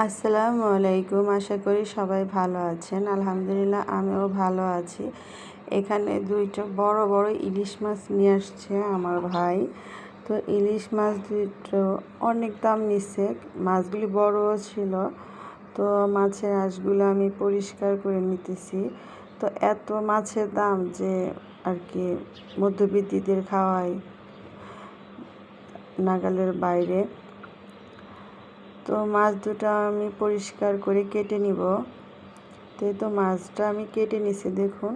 আসসালামু আলাইকুম। আশা করি সবাই ভালো আছেন। আলহামদুলিল্লাহ, আমিও ভালো আছি। এখানে দুইটা বড় বড় ইলিশ মাছ নিয়ে আসছে আমার ভাই। তো ইলিশ মাছ দুটো অনেক দাম নিচ্ছে মাছগুলি বড়ও ছিল। তো মাছের আঁশগুলো আমি পরিষ্কার করে নিতেছি। তো এত মাছের দাম যে আর কি মধ্যবিত্তিদের খাওয়াই নাগালের বাইরে। তো মাছ দুটো আমি পরিষ্কার করে কেটে নিব। তো তো মাছটা আমি কেটে নিছি, দেখুন।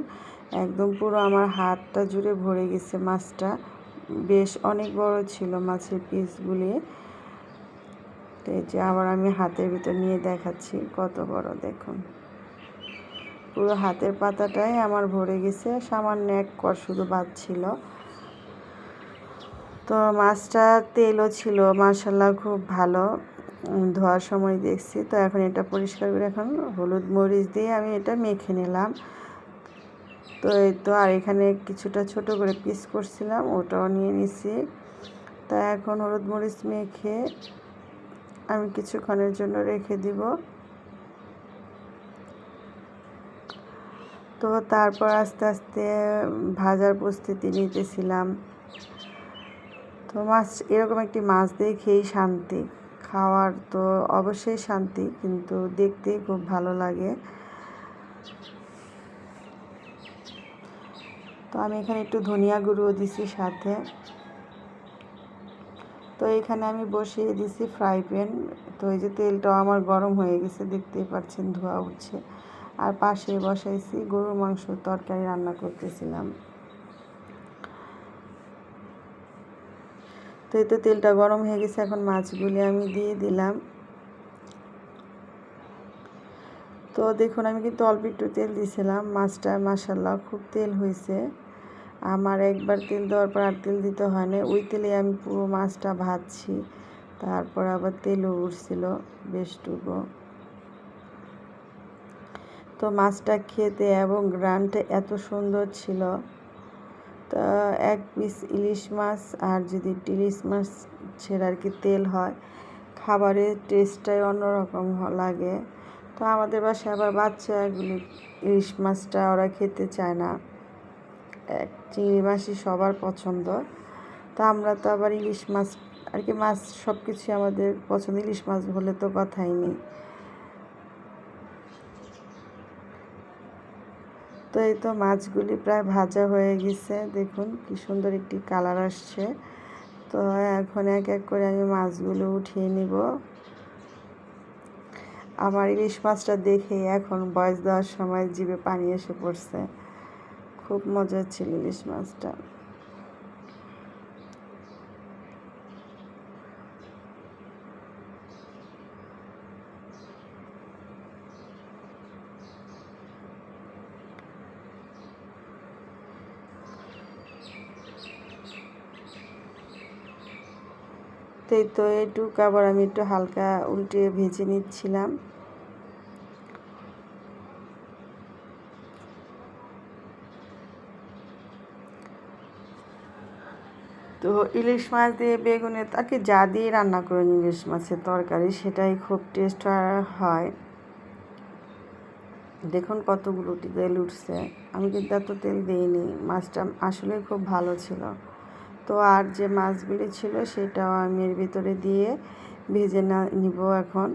একদম পুরো আমার হাতটা জুড়ে ভরে গেছে মাছটা। বেশ অনেক বড় ছিল মাছের পিসগুলি। তো এই যে আবার আমি হাতের ভিতর নিয়ে দেখাচ্ছি কত বড়, দেখুন। পুরো হাতের পাতাটাই আমার ভরে গেছে, সামান্য এক কর শুধু বাদ ছিল। তো মাছটা তেলও ছিল মার্শাল্লাহ খুব ভালো। ধোয়ার সময় দেখছি। তো এখন এটা পরিষ্কার করে এখন হলুদ মরিচ দিয়ে আমি এটা মেখে নিলাম। তো এই তো আর এখানে কিছুটা ছোট করে পিস করছিলাম, ওটাও নিয়ে নিছি। তা এখন হলুদ মরিচ মেখে আমি কিছুক্ষণের জন্য রেখে দিব। তো তারপর আস্তে আস্তে ভাজার প্রস্তুতি নিতেছিলাম। তো মাছ, এরকম একটি মাছ দিয়ে খেয়েই শান্তি। খাওয়ার তো অবশ্যই শান্তি, কিন্তু দেখতে খুব ভালো লাগে। তো আমি এখানে একটু ধনিয়া গুঁড়ো দিছি সাথে। তো এখানে আমি বসিয়ে দিছি ফ্রাই প্যান। তো এই যে তেলটাও আমার গরম হয়ে গেছে, দেখতেই পাচ্ছেন ধোয়া উঠছে। আর পাশে বসাইছি গরুর মাংস তরকারি রান্না করতেছিলাম। তো এই তো তেলটা গরম হয়ে গেছে, এখন মাছগুলি আমি দিয়ে দিলাম। তো দেখুন, আমি কিন্তু অল্প একটু তেল দিয়েছিলাম। মাছটা মাসাল্লাহ খুব তেল হয়েছে। আমার একবার তেল দেওয়ার পর আর তেল দিতে হয় না ওই তেলে আমি পুরো মাছটা ভাজছি। তারপর আবার তেলও উঠছিল বেশটুকু তো মাছটা খেতে এবং গ্রানটা এত সুন্দর ছিল। এক পিস ইলিশ মাছ আর যদি ইলিশ মাছ ছেড়ে আর কি তেল হয়, খাবারের টেস্টটাই অন্যরকম লাগে। তো আমাদের বাসায় আবার বাচ্চাগুলি ইলিশ মাছটা ওরা খেতে চায় না। এক চিংড়ি মাছই সবার পছন্দ। তো আমরা তো আবার ইলিশ মাছ, আর কি মাছ সব কিছুই আমাদের পছন্দ। ইলিশ মাছ হলে তো কথাই নেই। এই তো মাছগুলি প্রায় ভাজা হয়ে গেছে। দেখুন কি সুন্দর একটি কালার আসছে। তো এখন এক এক করে আমি মাছগুলো উঠিয়ে নিব। আমার ইলিশ মাছটা দেখে এখন বয়স দেওয়ার সময় জিভে পানি এসে পড়ছে। খুব মজা ছিল ইলিশ মাছটা। তো এই তো, এটুকু আবার আমি একটু হালকা উল্টে ভেজে নিচ্ছিলাম। তো ইলিশ মাছ দিয়ে বেগুনে তাকে যা দিয়ে রান্না করেন ইলিশ মাছের তরকারি, সেটাই খুব টেস্ট হয়। দেখুন কতগুলো তেল উঠছে। আমি কিন্তু এত তেল দিইনি, মাছটা আসলে খুব ভালো ছিল। তো আর যে মাছগুলি ছিল সেটাও আমি এর ভিতরে দিয়ে ভেজে না নিব এখন।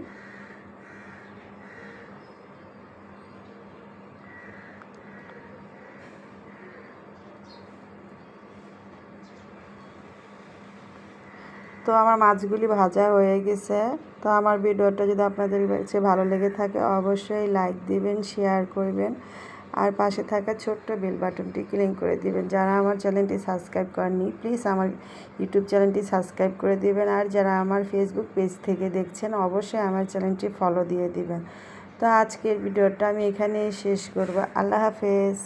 তো আমার মাছগুলি ভাজা হয়ে গেছে। তো আমার ভিডিওটা যদি আপনাদের কাছে ভালো লেগে থাকে, অবশ্যই লাইক দিবেন শেয়ার করবেন। আর পাশে থাকা ছোট্ট বেল বাটনটি ক্লিক করে দিবেন। যারা আমার চ্যানেলটি সাবস্ক্রাইব করেননি, প্লিজ আমার ইউটিউব চ্যানেলটি সাবস্ক্রাইব করে দিবেন। আর যারা আমার ফেসবুক পেজ থেকে দেখছেন, অবশ্যই আমার চ্যানেলটি ফলো দিয়ে দিবেন। তো আজকের ভিডিওটা আমি এখানেই শেষ করব। আল্লাহ হাফেজ।